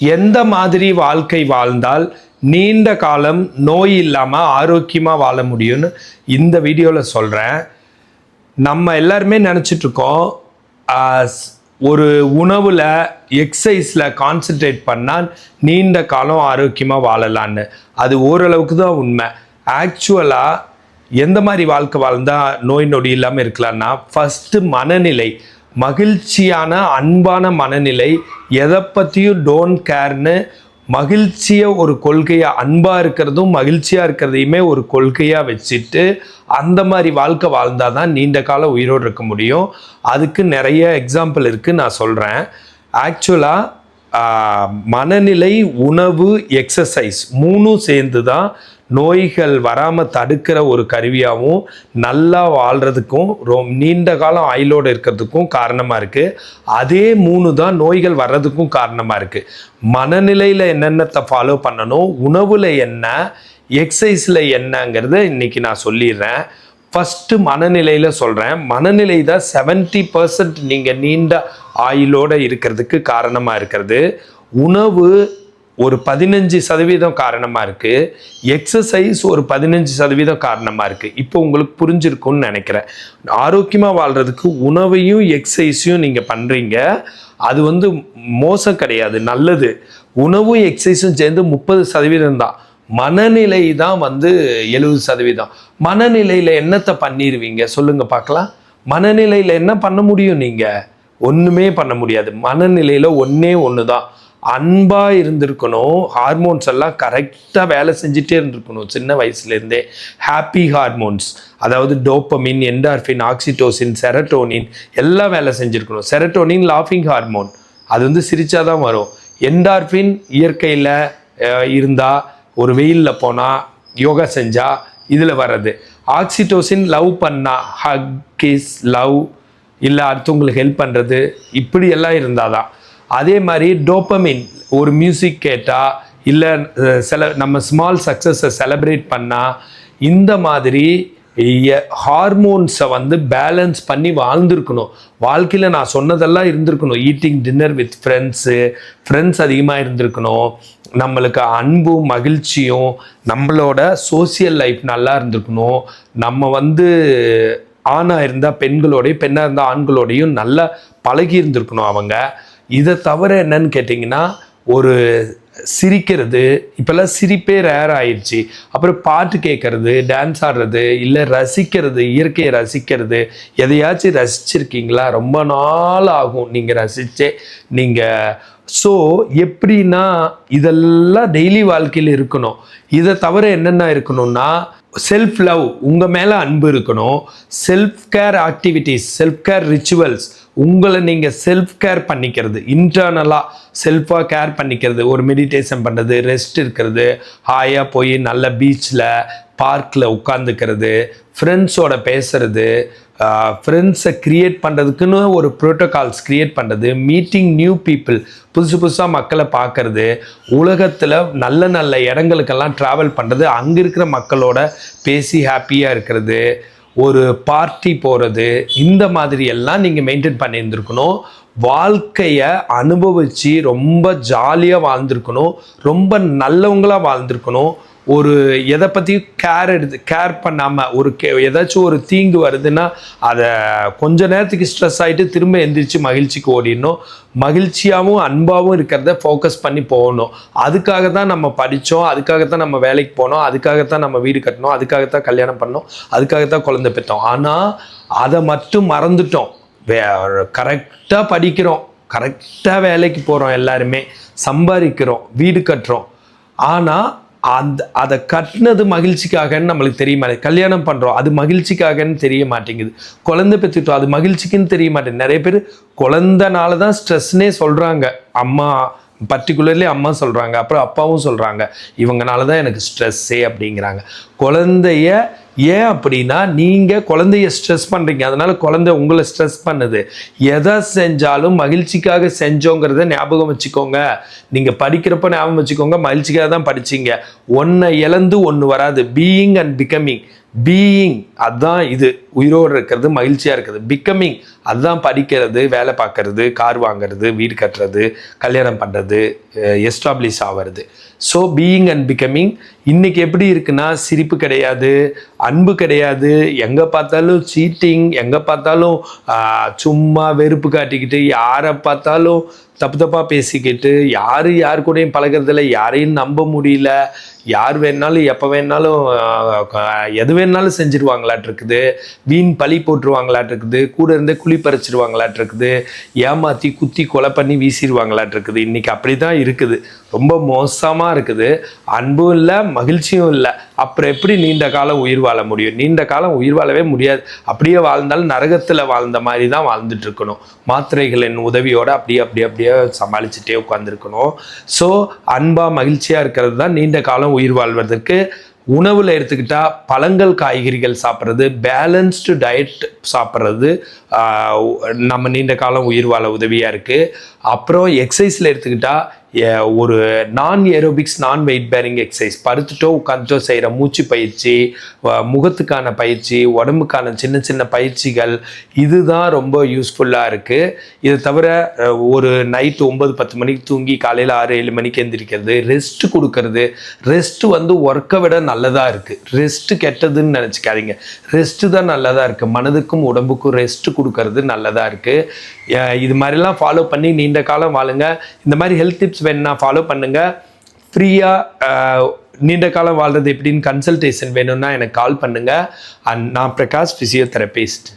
எந்த மாதிரி வாழ்க்கை வாழ்ந்தால் நீண்ட காலம் நோய் இல்லாமல் ஆரோக்கியமாக வாழ முடியும்னு இந்த வீடியோவில் சொல்கிறேன் நம்ம எல்லாருமே நினச்சிட்ருக்கோம் ஒரு உணவில் எக்ஸசைஸில் கான்சென்ட்ரேட் பண்ணால் நீண்ட காலம் ஆரோக்கியமாக வாழலான்னு அது ஓரளவுக்கு தான் உண்மை. ஆக்சுவலாக எந்த மாதிரி வாழ்க்கை வாழ்ந்தால் நோய் நொடி இல்லாமல் இருக்கலாம்னா ஃபஸ்ட்டு மனநிலை மகிழ்ச்சியான அன்பான மனநிலை எதை பற்றியும் டோன்ட் கேர்னு மகிழ்ச்சியை ஒரு கொள்கையாக அன்பாக இருக்கிறதும் மகிழ்ச்சியாக இருக்கிறதையுமே ஒரு கொள்கையாக வச்சுட்டு அந்த மாதிரி வாழ்க்கை வாழ்ந்தால் தான் நீண்ட காலம் உயிரோடு இருக்க முடியும். அதுக்கு நிறைய எக்ஸாம்பிள் இருக்குது நான் சொல்கிறேன் ஆக்சுவலாக மனநிலை உணவு எக்ஸசைஸ் மூணும் சேர்ந்து தான் நோய்கள் வராமல் தடுக்கிற ஒரு கருவியாகவும் நல்லா வாழ்கிறதுக்கும் ரொம் நீண்ட காலம் ஆயிலோடு இருக்கிறதுக்கும் காரணமாக இருக்குது அதே மூணு தான் நோய்கள் வர்றதுக்கும் காரணமாக இருக்குது மனநிலையில் என்னென்னத்தை ஃபாலோ பண்ணணும் உணவில் என்ன எக்ஸசைஸில் என்னங்கிறத இன்றைக்கி நான் சொல்லிடுறேன். ஃபஸ்ட்டு மனநிலையில் சொல்கிறேன் மனநிலை தான் செவன்ட்டி பர்சன்ட் நீங்கள் நீண்ட ஆயிலோடு இருக்கிறதுக்கு காரணமாக இருக்கிறது. உணவு ஒரு பதினஞ்சு சதவீதம் காரணமாக இருக்குது எக்ஸசைஸ் ஒரு பதினஞ்சு சதவீதம் காரணமாக இருக்குது இப்போ உங்களுக்கு புரிஞ்சிருக்கும்னு நினைக்கிறேன். ஆரோக்கியமாக வாழ்கிறதுக்கு உணவையும் எக்ஸசைஸையும் நீங்கள் பண்ணுறீங்க அது வந்து மோசம் கிடையாது நல்லது. உணவும் எக்ஸசைஸும் சேர்ந்து முப்பது சதவீதம் தான். மனநிலை தான் வந்து எழுபது சதவீதம். மனநிலையில் என்னத்தை பண்ணிடுவீங்க சொல்லுங்கள் பார்க்கலாம். மனநிலையில் என்ன பண்ண முடியும் நீங்கள் ஒன்றுமே பண்ண முடியாது. மனநிலையில் ஒன்றே ஒன்று தான் அன்பாக இருந்திருக்கணும். ஹார்மோன்ஸ் எல்லாம் கரெக்டாக வேலை செஞ்சுட்டே இருந்திருக்கணும் சின்ன வயசுலேருந்தே. ஹாப்பி ஹார்மோன்ஸ் அதாவது டோப்பமின் என்டார்ஃபின் ஆக்சிடோசின் செரட்டோனின் எல்லாம் வேலை செஞ்சுருக்கணும். செரட்டோனின் லாஃபிங் ஹார்மோன் அது வந்து சிரிச்சாதான் வரும். என்டார்ஃபின் இயற்கையில் இருந்தால் ஒரு வெயிலில் போனால் யோகா செஞ்சால் இதில் வர்றது. ஆக்சிடோசின் லவ் பண்ணால் ஹக் கிஸ் லவ் இல்லை அடுத்தவங்களுக்கு ஹெல்ப் பண்ணுறது இப்படியெல்லாம் இருந்தால் தான் அதே மாதிரி டோப்பமின் ஒரு மியூசிக் கேட்டால் இல்லை செல நம்ம ஸ்மால் சக்ஸஸை செலப்ரேட் பண்ணால் இந்த மாதிரி ஹார்மோன்ஸை வந்து பேலன்ஸ் பண்ணி வாழ்ந்துருக்கணும். வாழ்க்கையில் நான் சொன்னதெல்லாம் இருந்திருக்கணும். Eating dinner with friends friends அதிகமாக இருந்திருக்கணும். நம்மளுக்கு அன்பும் மகிழ்ச்சியும் நம்மளோட சோசியல் லைஃப் நல்லா இருந்திருக்கணும். நம்ம வந்து ஆணாக இருந்தால் பெண்களோடையும் பெண்ணாக இருந்தால் ஆண்களோடையும் நல்லா பழகி இருந்திருக்கணும் அவங்க. இதை தவிர என்னன்னு கேட்டிங்கன்னா ஒரு சிரிக்கிறது இப்போல்லாம் சிரிப்பே ரேர் ஆயிடுச்சு அப்புறம் பாட்டு கேட்கறது டான்ஸ் ஆடுறது இல்லை ரசிக்கிறது இயற்கையை ரசிக்கிறது எதையாச்சும் ரசிச்சிருக்கீங்களா? ரொம்ப நாள் ஆகும் நீங்கள் ரசித்தே நீங்கள் ஸோ எப்படின்னா இதெல்லாம் டெய்லி வாழ்க்கையில் இருக்கணும். இதை தவிர என்னென்ன இருக்கணும்னா செல்ஃப் லவ் உங்கள் மேலே அன்பு இருக்கணும். Self care activities self care rituals உங்களை நீங்கள் செல்ஃப் கேர் பண்ணிக்கிறது இன்டர்னலாக செல்ஃபாக கேர் பண்ணிக்கிறது. ஒரு மெடிடேஷன் பண்ணுறது ரெஸ்ட் இருக்கிறது ஹாயாக போய் நல்ல பீச்சில் பார்க்கில் உட்காந்துக்கிறது ஃப்ரெண்ட்ஸோட பேசுறது ஃப்ரெண்ட்ஸை க்ரியேட் பண்ணுறதுக்குன்னு ஒரு ப்ரோட்டோகால்ஸ் க்ரியேட் பண்ணுறது மீட்டிங் நியூ பீப்புள் புதுசு புதுசாக மக்களை பார்க்குறது உலகத்தில் நல்ல நல்ல இடங்களுக்கெல்லாம் ட்ராவல் பண்ணுறது அங்கே இருக்கிற மக்களோட பேசி ஹாப்பியாக இருக்கிறது ஒரு பார்ட்டி போகிறது இந்த மாதிரி எல்லாம் நீங்கள் மெயின்டைன் பண்ணியிருந்துருக்கணும். வாழ்க்கையை அனுபவித்து ரொம்ப ஜாலியாக வாழ்ந்திருக்கணும் ரொம்ப நல்லவங்களாக வாழ்ந்திருக்கணும். ஒரு எதை பற்றியும் கேர் எடுத்து கேர் பண்ணாமல் ஒரு கே ஏதாச்சும் ஒரு தீங்கு வருதுன்னா அதை கொஞ்ச நேரத்துக்கு ஸ்ட்ரெஸ் ஆகிட்டு திரும்ப எந்திரிச்சு மகிழ்ச்சிக்கு ஓடிடணும். மகிழ்ச்சியாகவும் அன்பாகவும் இருக்கிறத ஃபோக்கஸ் பண்ணி போகணும். அதுக்காக தான் நம்ம படித்தோம் அதுக்காக தான் நம்ம வேலைக்கு போனோம் அதுக்காகத்தான் நம்ம வீடு கட்டணும் அதுக்காக தான் கல்யாணம் பண்ணோம் அதுக்காக தான் குழந்தை பெற்றோம். ஆனால் அதை மட்டும் மறந்துட்டோம். வே கரெக்டாக படிக்கிறோம் கரெக்டாக வேலைக்கு போகிறோம் எல்லாருமே சம்பாதிக்கிறோம் வீடு கட்டுறோம். ஆனால் அந்த அதை கட்டினது மகிழ்ச்சிக்காகன்னு நம்மளுக்கு தெரிய மாட்டேங்குது. கல்யாணம் பண்ணுறோம் அது மகிழ்ச்சிக்காகன்னு தெரிய மாட்டேங்குது. குழந்தை பெற்றுட்டோம் அது மகிழ்ச்சிக்குன்னு தெரிய மாட்டேங்குது. நிறைய பேர் குழந்தனால தான் ஸ்ட்ரெஸ்னே சொல்கிறாங்க அம்மா பர்டிகுலர்லி அம்மா சொல்கிறாங்க அப்புறம் அப்பாவும் சொல்கிறாங்க இவங்கனால தான் எனக்கு ஸ்ட்ரெஸ்ஸே அப்படிங்கிறாங்க. குழந்தைய ஏன் அப்படின்னா நீங்கள் குழந்தைய ஸ்ட்ரெஸ் பண்ணுறீங்க அதனால் குழந்தை உங்களை ஸ்ட்ரெஸ் பண்ணுது. எதை செஞ்சாலும் மகிழ்ச்சிக்காக செஞ்சோங்கிறத ஞாபகம் வச்சுக்கோங்க. நீங்கள் படிக்கிறப்ப ஞாபகம் வச்சுக்கோங்க. மகிழ்ச்சிக்காக தான் படிச்சீங்க. ஒன்றை இழந்து ஒன்று வராது. பீயிங் அண்ட் பிகமிங் பீயிங் அதுதான் இது. உயிரோடு இருக்கிறது மகிழ்ச்சியாக இருக்கிறது. பிகமிங் அதுதான் படிக்கிறது வேலை பார்க்கறது கார் வாங்குறது வீடு கட்டுறது கல்யாணம் பண்ணுறது எஸ்டாப்ளிஷ் ஆகிறது ஸோ பீயிங் அண்ட் பிகமிங் இன்றைக்கி எப்படி இருக்குன்னா சிரிப்பு கிடையாது அன்பு கிடையாது எங்கே பார்த்தாலும் சீட்டிங் எங்கே பார்த்தாலும் சும்மா வெறுப்பு காட்டிக்கிட்டு யாரை பார்த்தாலும் தப்பு தப்பாக பேசிக்கிட்டு யார் யார் கூடயும் பழகுறதில்ல யாரையும் நம்ப முடியல யார் வேணாலும் எப்போ வேணாலும் எது வேணாலும் செஞ்சிருவாங்களாட்டு இருக்குது வீண் பழி போட்டுருவாங்களாட்டு இருக்குது கூட இருந்தே குழி பறிச்சிருவாங்களாட்டு இருக்குது ஏமாற்றி குத்தி கொலை பண்ணி வீசிடுவாங்களாட்டு இருக்குது அப்படி தான் இருக்குது. ரொம்ப மோசமாக இருக்குது. அன்பும் இல்லை மகிழ்ச்சியும் இல்லை. அப்புறம் எப்படி நீண்ட காலம் உயிர் வாழ முடியும்? நீண்ட காலம் உயிர் வாழவே முடியாது. அப்படியே வாழ்ந்தாலும் நரகத்தில் வாழ்ந்த மாதிரி தான் வாழ்ந்துட்டு இருக்கணும் மாத்திரைகளின் உதவியோடு அப்படியே அப்படியே அப்படியே சமாளிச்சுட்டே உட்காந்துருக்கணும் ஸோ அன்பாக மகிழ்ச்சியாக இருக்கிறது தான் நீண்ட காலம் உயிர் வாழ்வதற்கு. உணவில் எடுத்துக்கிட்டால் பழங்கள் காய்கறிகள் சாப்பிட்றது பேலன்ஸ்டு டயட் சாப்பிட்றது நம்ம நீண்ட காலம் உயிர் வாழ உதவியாக இருக்குது அப்புறம் எக்ஸசைஸில் எடுத்துக்கிட்டால் ஒரு நான் ஏரோபிக்ஸ் நான் வெயிட் பேரிங் எக்ஸசைஸ் படுத்துட்டோ உட்காந்துட்டோ செய்கிற மூச்சு பயிற்சி முகத்துக்கான பயிற்சி உடம்புக்கான சின்ன சின்ன பயிற்சிகள் இதுதான் ரொம்ப யூஸ்ஃபுல்லாக இருக்குது இது தவிர ஒரு நைட்டு ஒம்பது பத்து மணிக்கு தூங்கி காலையில் ஆறு ஏழு மணிக்கு எந்திரிக்கிறது ரெஸ்ட் கொடுக்கறது ரெஸ்ட் வந்து ஒர்க்கை விட நல்லதாக இருக்குது ரெஸ்ட் கெட்டதுன்னு நினச்சிக்காதீங்க. ரெஸ்ட்டு தான் நல்லதாக இருக்குது மனதுக்கும் உடம்புக்கும் ரெஸ்ட் கொடுக்கறது நல்லதாக இருக்குது இது மாதிரிலாம் ஃபாலோ பண்ணி நீண்ட காலம் வாழுங்க. இந்த மாதிரி ஹெல்த் டிப்ஸ் வேணும்னா ஃபாலோ பண்ணுங்கள் ஃப்ரீயாக நீண்ட காலம் வாழ்றது எப்படின்னு கன்சல்டேஷன் வேணும்னா எனக்கு கால் பண்ணுங்கள் அண்ட் நான் பிரகாஷ் ஃபிசியோதெரபிஸ்ட்